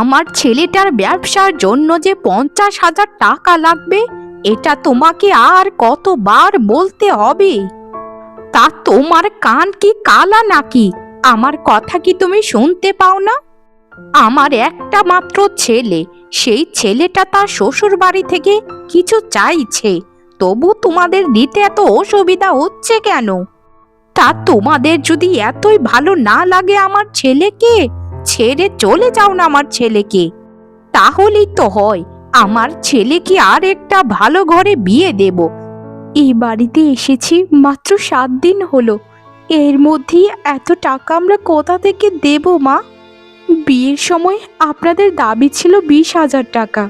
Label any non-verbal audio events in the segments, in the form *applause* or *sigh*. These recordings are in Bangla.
আমার ছেলেটার ব্যবসার জন্য যে পঞ্চাশ হাজার টাকা লাগবে, এটা তোমাকে আর কতবার বলতে হবে? তা তোমার কান কি কালা নাকি? আমার কথা কি তুমি শুনতে পাও না? আমার একটা মাত্র ছেলে, সেই ছেলেটা তার শ্বশুর বাড়ি থেকে কিছু চাইছে, তবু তোমাদের দিতে এত অসুবিধা হচ্ছে কেন? তা তোমাদের যদি এতই ভালো না লাগে আমার ছেলেকে ছেড়ে চলে যাও না আমার ছেলেকে। তাহলেই তো হয়, আমার ছেলেকে আর একটা ভালো ঘরে বিয়ে দেব। এই বাড়িতে এসেছি মাত্র সাত দিন হলো। এর মধ্যেই এত টাকা আমরা কোথা থেকে দেব, মা? বিয়ের সময় আপনাদের দাবি ছিল বিশ হাজার টাকা।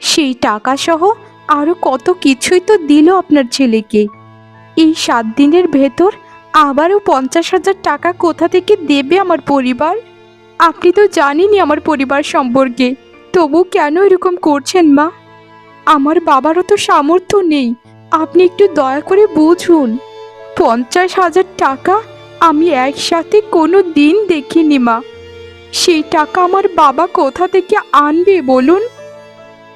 সেই টাকা সহ আরও কত কিছুই তো দিল আপনার ছেলেকে। এই সাত দিনের ভেতর আবারও পঞ্চাশ হাজার টাকা কোথা থেকে দেবে আমার পরিবার? আপনি তো জানেনই আমার পরিবার সম্পর্কে। তবু কেন এরকম করছেন মা? আমার বাবারও তো সামর্থ্য নেই। আপনি একটু দয়া করে বুঝুন। পঞ্চাশ হাজার টাকা আমি একসাথে কোনো দিন দেখিনি মা। সেই টাকা আমার বাবা কোথা থেকে আনবে বলুন?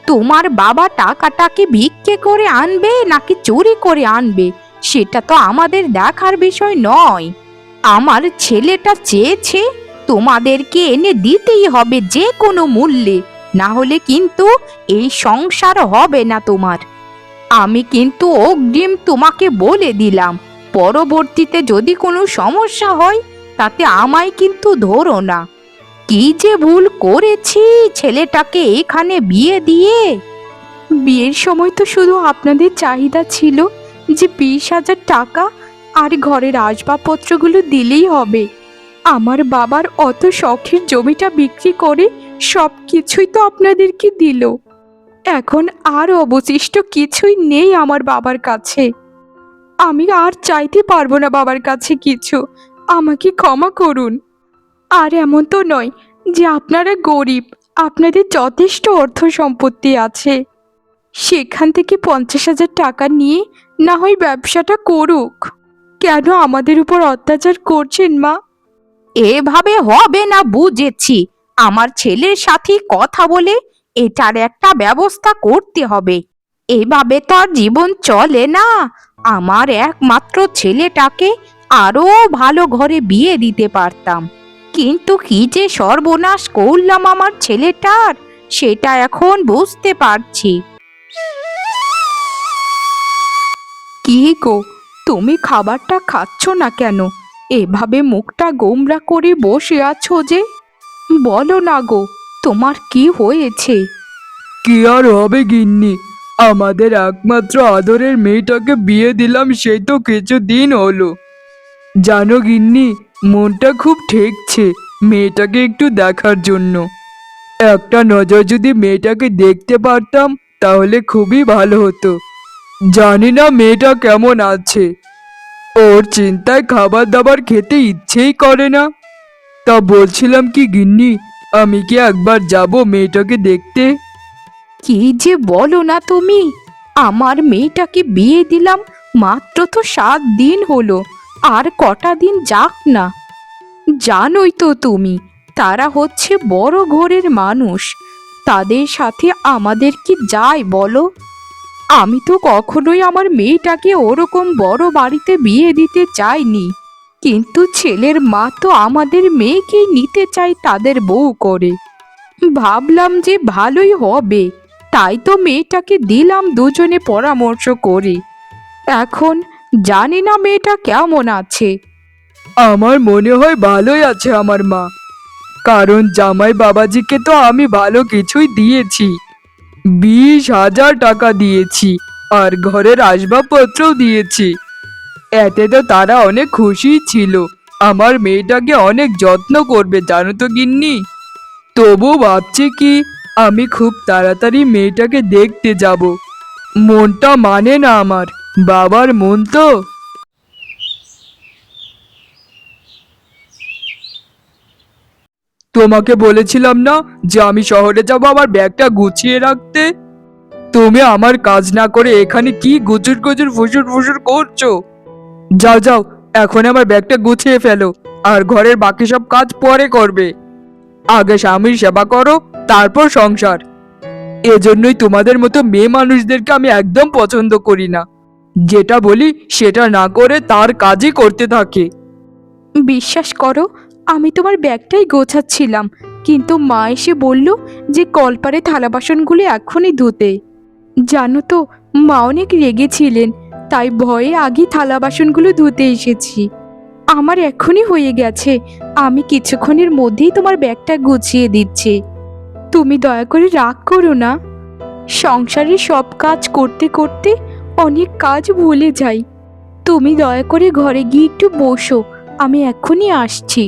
তোমার বাবা টাকাটাকে ভিক্ষে করে আনবে নাকি চুরি করে আনবে? সেটা তো আমাদের দেখার বিষয় নয়। আমার ছেলেটা চেয়েছে তোমাদেরকে এনে দিতেই হবে যে কোনো মূল্যে। না হলে কিন্তু এই সংসার হবে না তোমার। আমি কিন্তু অগ্রিম তোমাকে বলে দিলাম, পরবর্তীতে যদি কোনো সমস্যা হয়, তাতে আমায় কিন্তু ধরো না। কি যে ভুল করেছি ছেলেটাকে এখানে বিয়ে দিয়ে? বিয়ের সময় তো শুধু আপনাদের চাহিদা ছিল যে বিশ হাজার টাকা আর ঘরের আসবাবপত্রগুলো দিলেই হবে। আমার বাবার অত শখের জমিটা বিক্রি করে সব কিছুই তো আপনাদেরকে দিল। এখন আর অবশিষ্ট কিছুই নেই আমার বাবার কাছে। আমি আর চাইতে পারব না বাবার কাছে কিছু। আমাকে ক্ষমা করুন। আর এমন তো নয় যে আপনারা গরিব, আপনাদের যথেষ্ট অর্থ সম্পত্তি আছে। সেখান থেকে পঞ্চাশ হাজার টাকা নিয়ে না হয় ব্যবসাটা করুক। কেন আমাদের উপর অত্যাচার করছেন মা? এভাবে হবে না বুঝেছি। আমার ছেলের সাথে কথা বলে এটার একটা ব্যবস্থা করতে হবে। এভাবে তো আর জীবন চলে না। আমার একমাত্র ছেলেটাকে আরও ভালো ঘরে বিয়ে দিতে পারতাম। কিন্তু কি যে সর্বনাশ করলাম আমার ছেলেটার, সেটা এখন বুঝতে পারছি। কি গো, তুমি খাবারটা খাচ্ছ না কেন? এভাবে মুখটা গোমরা করে বসে আছো যে? বলো না গো, তোমার কি হয়েছে? কি আর হবে গিন্নি? আমাদের একমাত্র আদরের মেয়েটাকে বিয়ে দিলাম, সেই তো কিছু দিন হলো। জানো গিন্নি, মনটা খুব ঠেকছে মেয়েটাকে একটু দেখার জন্য। একটা নজর যদি মেয়েটাকে দেখতে পারতাম, তাহলে খুবই ভালো হতো। জানি না মেয়েটা কেমন আছে। ওর চিন্তায় খাবার দাবার খেতে ইচ্ছেই করে না। তা বলছিলাম কি, গিন্নি, আমি কি একবার যাব মেয়েটাকে দেখতে? কি যে বলো না তুমি। আমার মেয়েটাকে বিয়ে দিলাম মাত্র তো সাত দিন হলো, আর কটা দিন যাক না। জানোই তো তুমি, তারা হচ্ছে বড় ঘরের মানুষ। তাদের সাথে আমাদের কি যায় বলো? আমি তো কখনোই আমার মেয়েটাকে ওরকম বড় বাড়িতে বিয়ে দিতে চাইনি। কিন্তু ছেলের মা তো আমাদের মেয়েকেই নিতে চায় তাদের বউ করে। ভাবলাম যে ভালোই হবে, তাই তো মেয়েটাকে দিলাম দুজনে পরামর্শ করে। এখন জানি না মেয়েটা কেমন আছে। আমার মনে হয় ভালোই আছে আমার মা। কারণ জামাই বাবাজিকে তো আমি ভালো কিছুই দিয়েছি। বিশ হাজার টাকা দিয়েছি আর ঘরের আসবাবপত্রও দিয়েছি। এতে তো তারা অনেক খুশি ছিল। আমার মেয়েটাকে অনেক যত্ন করবে, জানো তো গিন্নি? তবু ভাবছি কি, আমি খুব তাড়াতাড়ি মেয়েটাকে দেখতে যাব। মনটা মানে না আমার, বাবার মন তো? তোমাকে বলেছিলাম না যে আমি শহরে যাব আমার ব্যাগটা গুছিয়ে রাখতে? তুমি আমার কাজ না করে এখানে কি গুজুর গুজুর ফুসুর ফুসুর করছ? যাও যাও এখন আমার ব্যাগটা গুছিয়ে ফেলো, আর ঘরের বাকি সব কাজ পরে করবে। আগে স্বামীর সেবা করো, তারপর সংসার। এজন্যই তোমাদের মতো মেয়ে মানুষদেরকে আমি একদম পছন্দ করি না। যেটা বলি সেটা না করে তার কাজই করতে থাকে। বিশ্বাস করো আমি তোমার ব্যাগটাই গোছাচ্ছিলাম, কিন্তু মা এসে বলল যে কলপারে থালা বাসনগুলি এখনই ধুতে। জানো তো, মা অনেক রেগেছিলেন তাই ভয়ে আগেই থালা বাসনগুলো ধুতে এসেছি। আমার এখনই হয়ে গেছে, আমি কিছুক্ষণের মধ্যেই তোমার ব্যাগটা গুছিয়ে দিচ্ছি। তুমি দয়া করে রাগ করো না। সংসারে সব কাজ করতে করতে অনেক কাজ ভুলে যাই। তুমি দয়া করে ঘরে গিয়ে একটু বসো, আমি এখনই আসছি।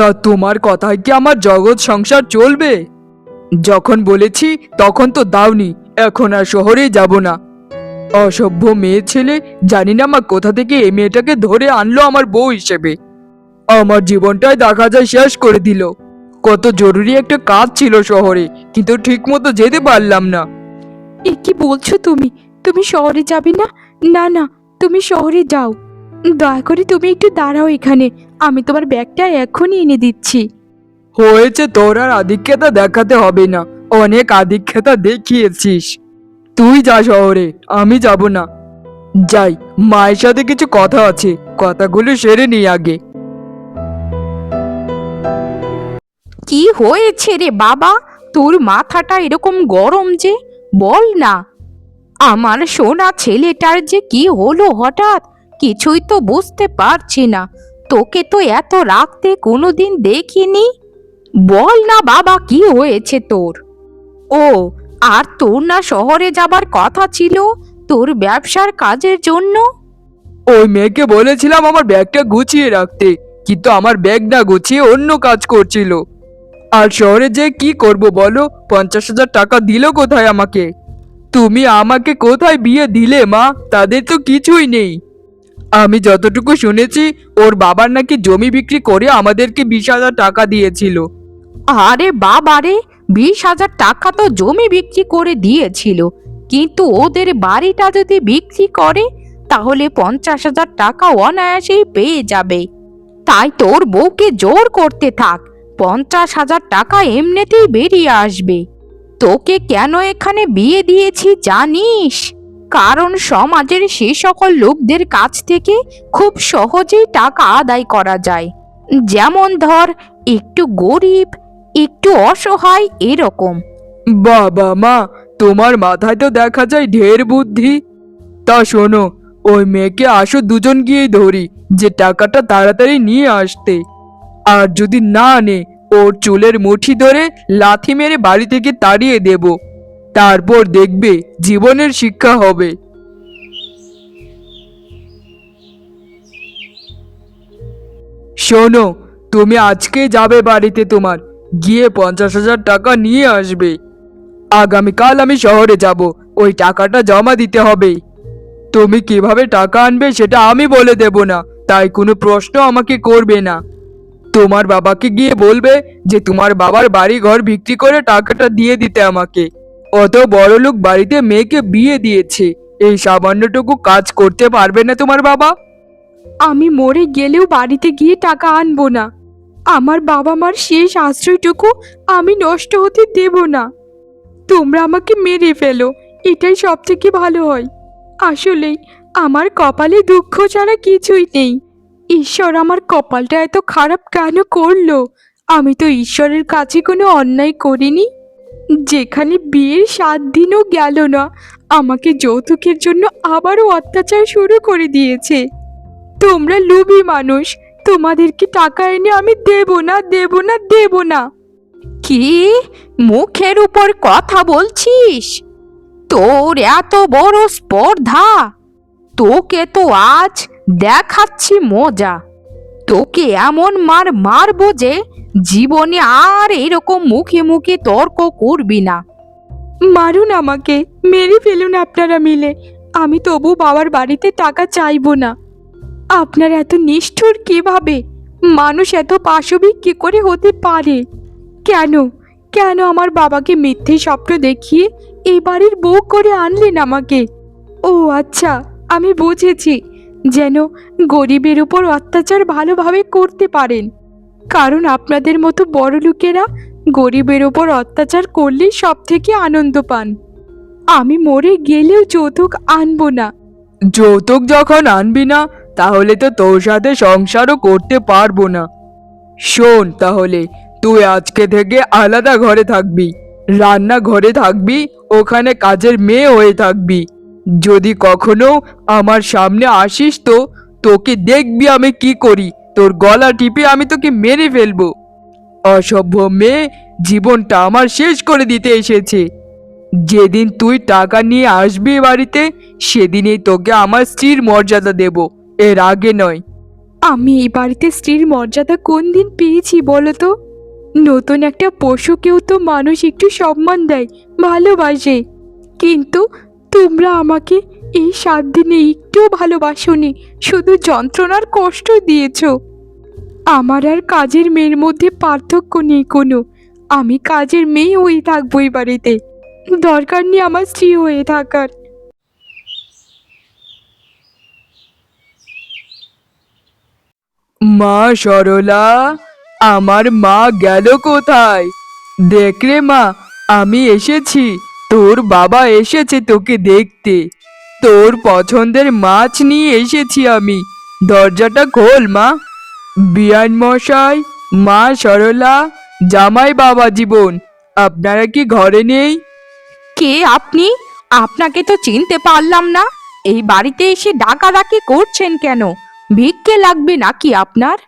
তা তোমার কথায় কি আমার জগৎ সংসার চলবে? যখন বলেছি, তখন তো দাওনি, এখন আর শহরে যাব না। অসভ্য মেয়ে ছেলে জানি না মা কোথা থেকে এই মেয়েটাকে ধরে আনলো আমার বউ হিসেবে। আমার জীবনটাই দেখা যায় শেষ করে দিল। কত জরুরি একটা কাজ ছিল শহরে, কিন্তু ঠিক মতো যেতে পারলাম না। এ কি বলছো তুমি? তুমি শহরে যাবে না? না না, তুমি শহরে যাও। দয়া করে তুমি একটু দাঁড়াও এখানে। আমি তোমার ব্যাগটা এখনই এনে দিচ্ছি। হয়েছে তোর আর আধিক্যতা দেখাতে হবে না। অনেক আধিক্যতা দেখিয়েছিস। তুই যা শহরে আমি যাব না। যাই মায়ের সাথে কিছু কথা আছে। কথাগুলো সেরে নিই আগে। কি হয়েছে রে বাবা? তোর মাথাটা এরকম গরম যে বল না। আমার সোনা ছেলেটার যে কি হলো হঠাৎ? কিছুই তো বুঝতে পারছি না। তোকে তো এত রাখতে কোনোদিন দেখিনি? বল না বাবা, কি হয়েছে তোর? ও, আর তোর না শহরে যাবার কথা ছিল তোর ব্যবসার কাজের জন্য? ওই মেয়েকে বলেছিলাম আমার ব্যাগটা গুছিয়ে রাখতে, কিন্তু আমার ব্যাগ না গুছিয়ে অন্য কাজ করছিল। আর শহরে যে কি করব বলো? পঞ্চাশ হাজার টাকা দিল কোথায় আমাকে? তুমি আমাকে কোথায় বিয়ে দিলে মা? তাদের তো কিছুই নেই। আমি যতটুকু শুনেছি, ওর বাবার নাকি জমি বিক্রি করে আমাদেরকে বিশ হাজার টাকা দিয়েছিল। আরে বাবারে বিশ হাজার টাকা তো জমি বিক্রি করে দিয়েছিল। কিন্তু ওদের বাড়িটা যদি বিক্রি করে, তাহলে পঞ্চাশ হাজার টাকা অনায়াসেই পেয়ে যাবে। তাই তোর বউকে জোর করতে থাক, পঞ্চাশ হাজার টাকা এমনিতেই বেরিয়ে আসবে। তোকে কেন এখানে বিয়ে দিয়েছি জানিস? কারণ সমাজের সে সকল লোকদের কাছ থেকে খুব সহজেই টাকা আদায় করা যায়। যেমন ধর, একটু গরিব, একটু অসহায় এরকম। বাবা মা, তোমার মাথায় তো দেখা যায় ঢের বুদ্ধি। তা শোনো, ওই মেয়েকে আসো দুজন গিয়েই ধরি, যে টাকাটা তাড়াতাড়ি নিয়ে আসতে। আর যদি না আনে ওর চুলের মুঠি ধরে লাথি মেরে বাড়ি থেকে তাড়িয়ে দেব। তারপর দেখবে জীবনের শিক্ষা হবে। শোনো, তুমি আজকে যাবে বাড়িতে তোমার, গিয়ে পঞ্চাশ হাজার টাকা নিয়ে আসবে। আগামীকাল আমি শহরে যাব, ওই টাকাটা জমা দিতে হবে। তুমি কীভাবে টাকা আনবে সেটা আমি বলে দেব না, তাই কোনো প্রশ্ন আমাকে করবে না। তোমার বাবাকে গিয়ে বলবে যে তোমার বাবার বাড়ি ঘর বিক্রি করে টাকাটা দিয়ে দিতে আমাকে। অত বড় লোক বাড়িতে মেয়েকে বিয়ে দিয়েছে। এই সামান্যটুকু কাজ করতে পারবে না তোমার বাবা? আমি মরে গেলেও বাড়িতে গিয়ে টাকা আনব না। আমার বাবা মার শেষ আশ্রয়টুকু আমি নষ্ট হতে দেব না। তোমরা আমাকে মেরে ফেলো, এটাই সব থেকে ভালো হয়। আসলেই আমার কপালে দুঃখ ছাড়া কিছুই নেই। ঈশ্বর আমার কপালটা এত খারাপ কেন করল? আমি তো ঈশ্বরের কাছে কোনো অন্যায় করিনি। যেখানে বিয়ের সাত দিনও গেল না, আমাকে যৌতুকের জন্য আবারও অত্যাচার শুরু করে দিয়েছে। তোমরা লুবি মানুষ, তোমাদেরকে টাকা এনে আমি দেব না দেব না দেব না। কি? মুখের উপর কথা বলছিস? তোর এত বড় স্পর্ধা। তোকে তো আজ দেখাচ্ছি মজা। তোকে এমন মার মারবো যে জীবনে আর এরকম মুখে মুখে তর্ক করবি না। মারুন আমাকে, মেরে ফেলুন আপনারা মিলে। আমি তবু বাবার বাড়িতে টাকা চাইব না। আপনার এত নিষ্ঠুর কীভাবে? মানুষ এত পাশবিক কি করে হতে পারে? কেন? কেন আমার বাবাকে মিথ্যে স্বপ্ন দেখিয়ে এই বাড়ির বউ করে আনলেন আমাকে? ও আচ্ছা আমি বুঝেছি। যেন গরিবের উপর অত্যাচার ভালোভাবে করতে পারেন। কারণ আপনাদের মতো বড় লোকেরা গরিবের ওপর অত্যাচার করলেই সব থেকে আনন্দ পান। আমি মরে গেলেও যৌতুক আনব না। যৌতুক যখন আনবি না, তাহলে তো তোর সাথে সংসারও করতে পারব না। শোন তাহলে, তুই আজকে থেকে আলাদা ঘরে থাকবি। রান্না ঘরে থাকবি, ওখানে কাজের মেয়ে হয়ে থাকবি। যদি কখনো আমার সামনে আসিস তো, তোকে দেখবি আমি কি করি। তোর গলা টিপে আমি তোকে মেরে ফেলব। অসভ্য মেয়ে, জীবনটা আমার শেষ করে দিতে এসেছে। যেদিন তুই টাকা নিয়ে আসবি বাড়িতে, সেদিনই তোকে আমার স্ত্রীর মর্যাদা দেব। এর আগে নয়। আমি এই বাড়িতে স্ত্রীর মর্যাদা কোন দিন পেয়েছি বলো তো? নতুন একটা পশুকেও তো মানুষ একটু সম্মান দেয়, ভালোবাসে। কিন্তু তোমরা আমাকে এই সাত দিনে একটু ভালোবাসোনি, শুধু যন্ত্রণার কষ্ট দিয়েছ। আমার আর কাজের মেয়ের মধ্যে পার্থক্য নেই কোনো। আমি কাজের মেয়ে হয়ে থাকব এই বাড়িতে। দরকার নেই আমার স্ত্রী হয়ে থাকার। মা সরলা, আমার মা গেল কোথায়? দেখ রে মা, আমি এসেছি। তোর বাবা এসেছে তোকে দেখতে। তোর পছন্দের মাছ নিয়ে এসেছি আমি। দরজাটা খোল, মা। বিয়ান মশাই, মা সরলা, জামাই বাবা জীবন, আপনারা কি ঘরে নেই? কে আপনি? আপনাকে তো চিনতে পারলাম না। এই বাড়িতে এসে ডাকাডাকি করছেন কেন? ভিক্ষে লাগবে নাকি আপনার?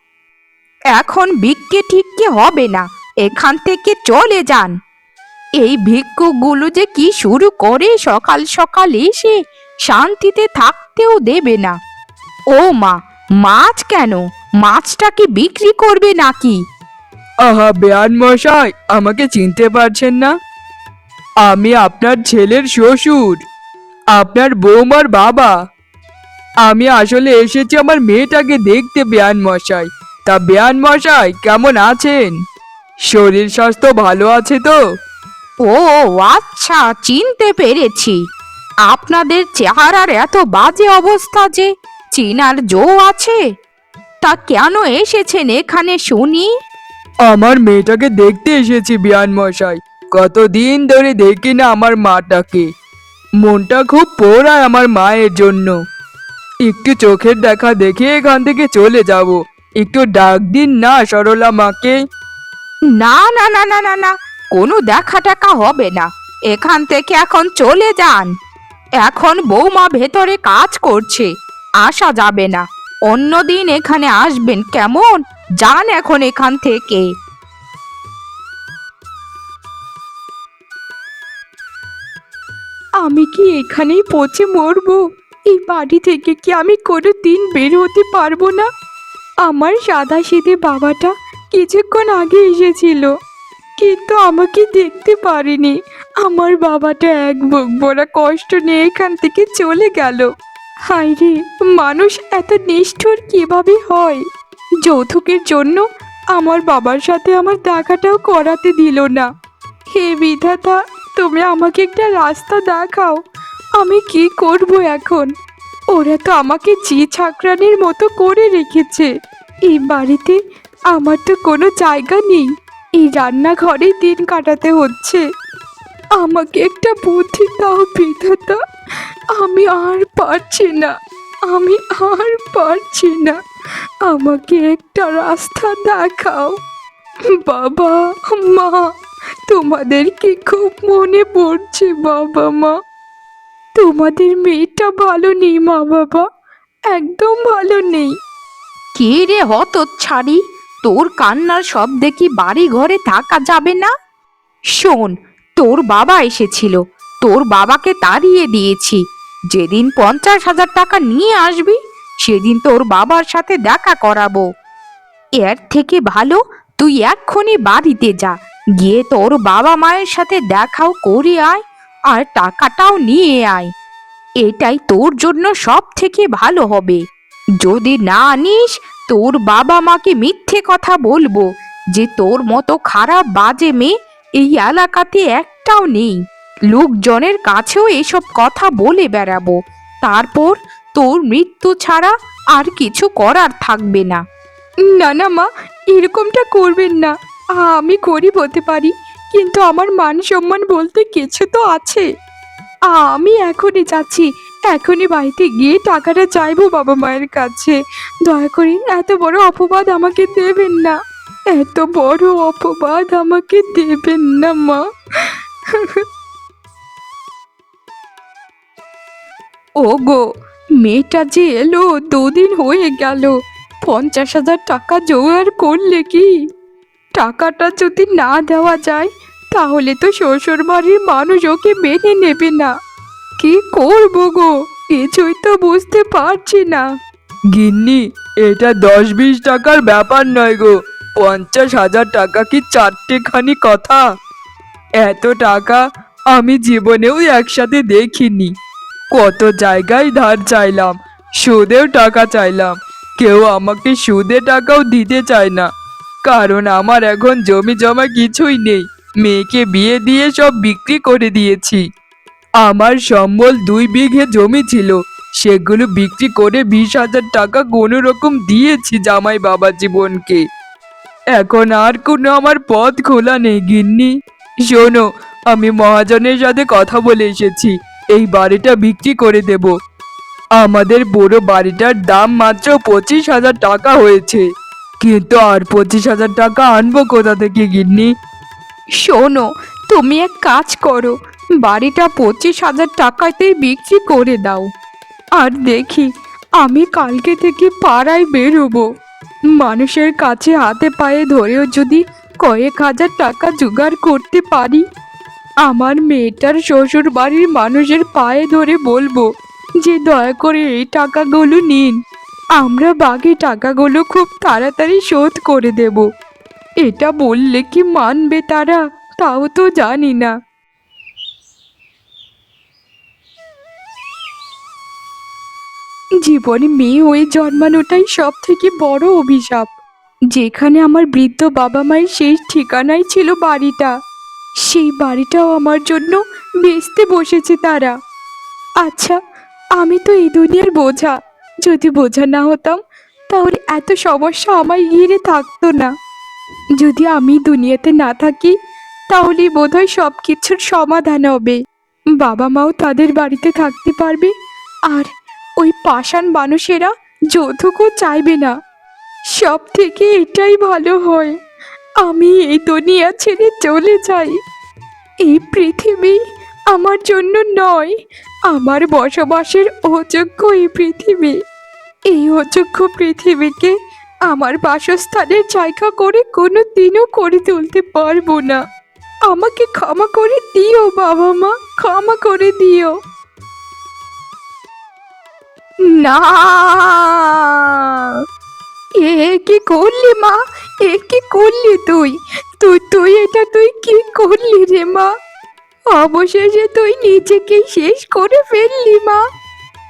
এখন ভিক্ষে ঠিককে হবে না। এখান থেকে চলে যান। এই ভিক্ষুকগুলো যে কি শুরু করে সকাল সকাল এসে শান্তিতে থাকতেও দেবে না। ও মা মাছ কেন? মাছটা কি বিক্রি করবে নাকি? আহা বেয়ান মশাই আমাকে চিনতে পারছেন না। আমি আপনার ছেলের শ্বশুর আপনার বৌমার বাবা। আমি আসলে এসেছি আমার মেয়েটাকে দেখতে বেয়ান মশাই। তা বেয়ান মশাই কেমন আছেন? শরীর স্বাস্থ্য ভালো আছে তো? ও আচ্ছা চিনতে পেরেছি। আপনাদের চেহারার এত বাজে অবস্থা যে চিনার জো আছে। তা কেন এসেছেন এখানে শুনি? আমার মেয়েটাকে দেখতে এসেছি বিয়ান মশাই। কতদিন ধরে দেখি না আমার মাটাকে। মনটা খুব পোড়ায় আমার মায়ের জন্য। একটু চোখের দেখা দেখে এখান থেকে চলে যাব। একটু ডাক দিন না সরলা মাকে। না না না না না না কোনো দেখা টাকা হবে না। এখান থেকে এখন চলে যান। এখন বৌমা ভেতরে কাজ করছে। আসা যাবে না। অন্যদিন এখানে আসবেন কেমন? যান এখন এখান থেকে। আমি কি এখানেই পচে মরবো? এই বাড়ি থেকে কি আমি কোনো দিন বের হতে পারব না? আমার সাদা সিধে বাবাটা কিছুক্ষণ আগে এসেছিল। কিন্তু আমাকে দেখতে পারিনি। আমার বাবাটা এক বুক বড় কষ্ট নিয়ে এখান থেকে চলে গেল। হায় রে মানুষ এত নিষ্ঠুর কীভাবে হয়? যৌতুকের জন্য আমার বাবার সাথে আমার দেখাটাও করাতে দিল না। হে বিধাতা, তুমি আমাকে একটা রাস্তা দেখাও। আমি কি করব এখন? ওরা তো আমাকে জি ছাকরানির মতো করে রেখেছে। এই বাড়িতে আমার তো কোনো জায়গা নেই। এই রান্নাঘরে দিন কাটাতে হচ্ছে। আমাকে একটা বুদ্ধি দাও, বিধাতা। আমি আর পারছি না। আমি আর পারছি না। আমাকে একটা রাস্তা দেখাও। বাবা, মা তোমাদেরকে খুব মনে পড়ছে, বাবা, মা? তোমাদের মেয়েটা ভালো নেই, মা বাবা। একদম ভালো নেই। কে রে হত ছাড়ি তোর কান্নার শব্দে কি বাড়ি ঘরে থাকা যাবে না? শোন, তোর বাবা এসেছিল। তোর বাবাকে তাড়িয়ে দিয়েছি। যেদিন পঞ্চাশ হাজার টাকা নিয়ে আসবি, সেদিন তোর বাবার সাথে দেখা করাবো। এর থেকে ভালো, তুই এক্ষুনি বাড়িতে যা। গিয়ে তোর বাবা মায়ের সাথে দেখাও করে আয়, আর টাকাটাও নিয়ে আয়। এটাই তোর জন্য সব থেকে ভালো হবে। যদি না আনিস তোর বাবা মাকে মিথ্যে কথা বলব যে তোর মতো খারাপ বাজে মেয়ে এই এলাকাতে একটাও নেই। লোকজনের কাছেও এসব কথা বলে বেড়াবো। তারপর তোর মৃত্যু ছাড়া আর কিছু করার থাকবে না। না না মা, এরকমটা করবেন না। আমি গরিব হতে পারি, কিন্তু আমার মান সম্মান বলতে কিছু তো আছে। আমি এখনই যাচ্ছি। এখনই বাড়িতে গিয়ে টাকাটা চাইব বাবা মায়ের কাছে। দয়া করে এত বড় অপবাদ আমাকে দেবেন না। এত বড় অপবাদ আমাকে দেবেন না, মা। ওগো, মেয়েটা যে এলো, দুদিন হয়ে গেল। পঞ্চাশ হাজার টাকা জোগাড় করলে কি? টাকাটা যদি না দেওয়া যায়, তাহলে তো শ্বশুর বাড়ির মানুষ ওকে মেনে নেবে না। কি করব গো? কিছুই তো বুঝতে পারছি না। গিন্নি, এটা দশ বিশ টাকার ব্যাপার নয় গো। পঞ্চাশ হাজার টাকা কি চারটে খানি কথা? এত টাকা আমি জীবনেও একসাথে দেখিনি। কত জায়গায় ধার চাইলাম, সুদেও টাকা চাইলাম। কেউ আমাকে সুদে টাকাও দিতে চায় না। কারণ আমার এখন জমি জমা কিছুই নেই। মেয়েকে বিয়ে দিয়ে সব বিক্রি করে দিয়েছি। আমার সম্বল দুই বিঘে জমি ছিল। সেগুলো বিক্রি করে বিশ হাজার টাকা কোনো রকম দিয়েছি জামাই বাবা জীবনকে। এখন আর কোনো আমার পথ খোলা নেই, গিন্নি। শোনো, আমি মহাজনের সাথে কথা বলে এসেছি। এই বাড়িটা বিক্রি করে দেব। আমাদের বড় বাড়িটার দাম মাত্র পঁচিশ হাজার টাকা হয়েছে। কিন্তু আর পঁচিশ হাজার টাকা আনব কোথা থেকে, গিন্নি? শোনো, তুমি এক কাজ করো। বাড়িটা পঁচিশ হাজার টাকাতেই বিক্রি করে দাও। আর দেখি, আমি কালকে থেকে পাড়ায় বেরোবো। মানুষের কাছে হাতে পায়ে ধরেও যদি কয়েক হাজার টাকা জোগাড় করতে পারি, আমার মেয়েটার শ্বশুর বাড়ির মানুষের পায়ে ধরে বলব যে দয়া করে এই টাকাগুলো নিন। আমরা বাকি টাকাগুলো খুব তাড়াতাড়ি শোধ করে দেবো। এটা বললে কি মানবে তারা? তাও তো জানি না। জীবনে মেয়ে হয়ে জন্মানোটাই সব থেকে বড় অভিশাপ। যেখানে আমার বৃদ্ধ বাবা মায়ের শেষ ঠিকানাই ছিল বাড়িটা। সেই বাড়িটাও আমার জন্য বেচতে বসেছে তারা। আচ্ছা আমি তো এই দুনিয়ার বোঝা। যদি বোঝা না হতাম, তাহলে এত সমস্যা আমায় ঘিরে থাকতো না। যদি আমি দুনিয়াতে না থাকি তাহলে বোধহয় সব কিছুর সমাধান হবে। বাবা মাও তাদের বাড়িতে থাকতে পারবে, আর ওই পাষাণ মানুষেরা যৌতুকও চাইবে না। সব থেকে এটাই ভালো হয়, আমি এই দুনিয়া ছেড়ে চলে যাই। এই পৃথিবী আমার জন্য নয়, আমার বসবাসের অযোগ্য এই পৃথিবী। এই অযোগ্য পৃথিবীকে আমার বাসস্থানের জায়গা করে কোনো দিনও করে তুলতে পারব না। আমাকে ক্ষমা করে দিও বাবা মা, ক্ষমা করে দিও। না। এ কি করলি মা? এ কি করলি তুই? তুই তুই এটা তুই কি করলি রে মা? অবশেষে তুই নিজেকে শেষ করে ফেললি মা।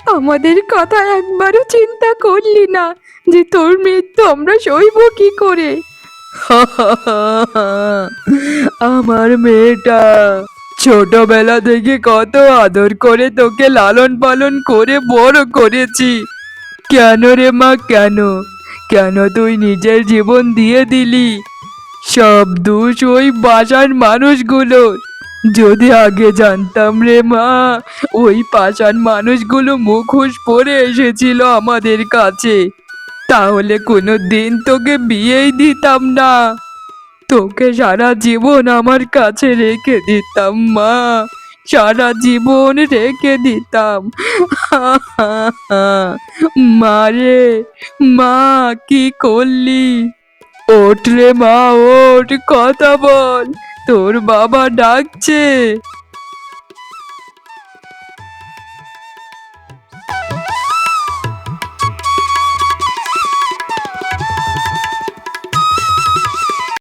আমাদের কথা একবারও চিন্তা করলি না যে তোর মৃত্যু আমরা সইব কি করে? *laughs* আমার মেয়েটা। ছোটবেলা থেকে কত আদর করে তোকে লালন পালন করে বড় করেছি। কেন রে মা, কেন? কেন তুই নিজের জীবন দিয়ে দিলি? সব দোষ ওই বাসার মানুষগুলোর। যদি আগে জানতাম রে মা, ওই পাষাণ মানুষগুলো মুখোশ পরে এসেছিল আমাদের কাছে। তাহলে কোনো দিন তোকে বিয়েই দিতাম না। তোকে সারা জীবন আমার কাছে রেখে দিতাম, মা। সারা জীবন রেখে দিতাম। *laughs* মারে মা, কি করলি? ওঠ রে মা, ওঠ, কথা বল। তোর বাবা ডাকছে।